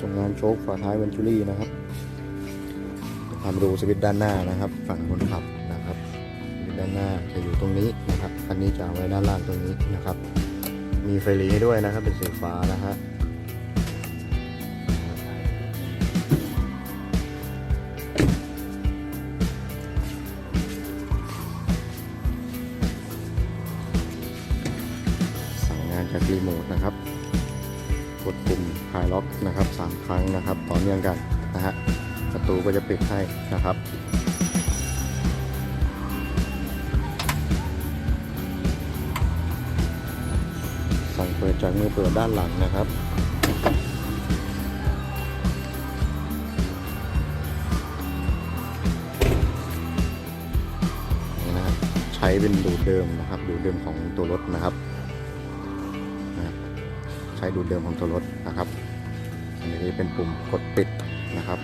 ส่งงานโชคฝาท้ายเวนจูรี่นะครับทำดูสวิตด้านหน้านะครับ ฝั่งคนขับนะครับสวิตด้านหน้าจะอยู่ตรงนี้นะครับคันนี้จะเอาไว้ด้านล่างตรงนี้นะครับ มีไฟลีให้ด้วยนะครับ เป็นสีฟ้านะฮะสั่งงานจากรีโมทนะครับ กดปุ่มคลายล็อกนะครับสามครั้งนะครับ ต่อเนื่องกันนะฮะประตูก็จะปิดให้นะครับสั่งเปิดจากมือเปิดด้านหลังนะครับใช้เป็นดูดเดิมนะครับ ดูดเดิมของตัวรถนะครับ ใช้ดูดเดิมของตัวรถนะครับอันนี้เป็นปุ่มกดปิดนะครับ